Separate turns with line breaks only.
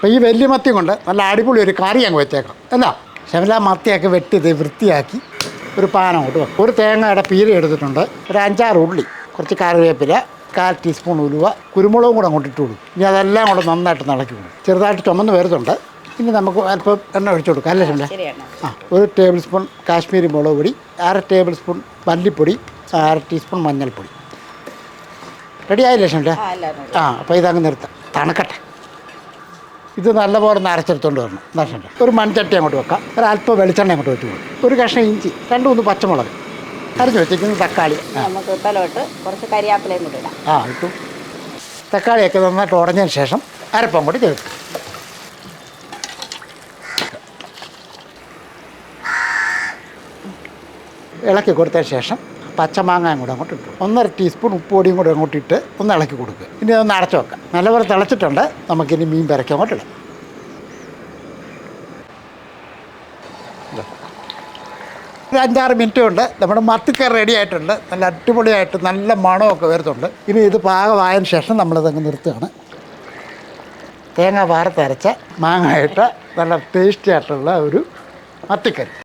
അപ്പോൾ ഈ വലിയ മത്തി കൊണ്ട് നല്ല അടിപൊളി ഒരു കറി അങ്ങ് വെച്ചേക്കാം. അല്ല ശമല മത്തിയൊക്കെ വെട്ടി ഇത് വൃത്തിയാക്കി ഒരു പാനം അങ്ങോട്ട് വെക്കും. ഒരു തേങ്ങയുടെ പീര എടുത്തിട്ടുണ്ട്. ഒരു അഞ്ചാറ് ഉള്ളി കുറച്ച് കറിവേപ്പില കാൽ ടീസ്പൂൺ ഉലുവ കുരുമുളകും കൂടെ അങ്ങോട്ട് ഇട്ട് കൊടുക്കും. ഇനി അതെല്ലാം കൂടെ നന്നായിട്ട് നടക്കി കൊടുക്കും. ചെറുതായിട്ട് ചുമന്ന് വരുന്നുണ്ട്. ഇനി നമുക്ക് അല്പം എണ്ണ ഒഴിച്ചു കൊടുക്കാം. അല്ലേ ശമല ആ ഒരു ടേബിൾ സ്പൂൺ കാശ്മീരി മുളക് പൊടി അര ടേബിൾ സ്പൂൺ മല്ലിപ്പൊടി അര ടീസ്പൂൺ മഞ്ഞൾപ്പൊടി. റെഡി ആയില്ലേ ശമല
ആ
അപ്പോൾ ഇതങ്ങ് നിർത്താം. തണുക്കട്ടെ. ഇത് നല്ലപോലെ നരച്ചെടുത്തോണ്ട് വരണം. ഷംല ഒരു മൺചട്ടി അങ്ങോട്ട് വെക്കാം. ഒരു അല്പം വെളിച്ചെണ്ണ അങ്ങോട്ട് വെച്ച് കൊടുക്കും. ഒരു കഷ്ണം ഇഞ്ചി രണ്ട് മൂന്ന് പച്ചമുളക്. അരിഞ്ഞ് വെച്ചിരിക്കുന്നത് തക്കാളി.
നമുക്ക് തലോട്ട് കുറച്ച് കരിയാപ്പിലയും കൂടി ഇടാം.
ആ ഇട്ടു. തക്കാളിയൊക്കെ നന്നായിട്ട് ഉടഞ്ഞതിന് ശേഷം അരപ്പം കൂടി ചേർക്കും. ഇളക്കി കൊടുത്തതിന് ശേഷം പച്ചമാങ്ങയും കൂടെ അങ്ങോട്ട് ഇട്ടു. ഒന്നര ടീസ്പൂൺ ഉപ്പ് പൊടിയും കൂടെ അങ്ങോട്ട് ഇട്ട് ഒന്ന് ഇളക്കി കൊടുക്കുക ഇനി അതൊന്ന് അടച്ചു വെക്കാം. നല്ലപോലെ തിളച്ചിട്ടുണ്ട്. നമുക്കിനി മീൻ പെരക്കി അങ്ങോട്ട് ഇടാം. ഒരു അഞ്ചാറ് മിനിറ്റ് കൊണ്ട് നമ്മുടെ മത്തിക്ക റെഡി ആയിട്ടുണ്ട്. നല്ല അടിപൊളിയായിട്ട് നല്ല മണമൊക്കെ വരുന്നുണ്ട്. ഇനി ഇത് പാകമായതിനു ശേഷം നമ്മളിതങ്ങ് നിർത്തുകയാണ്. തേങ്ങ വാരത്തരച്ച മാങ്ങ ഇട്ട നല്ല ടേസ്റ്റി ആയിട്ടുള്ള ഒരു മത്തിക്കറി.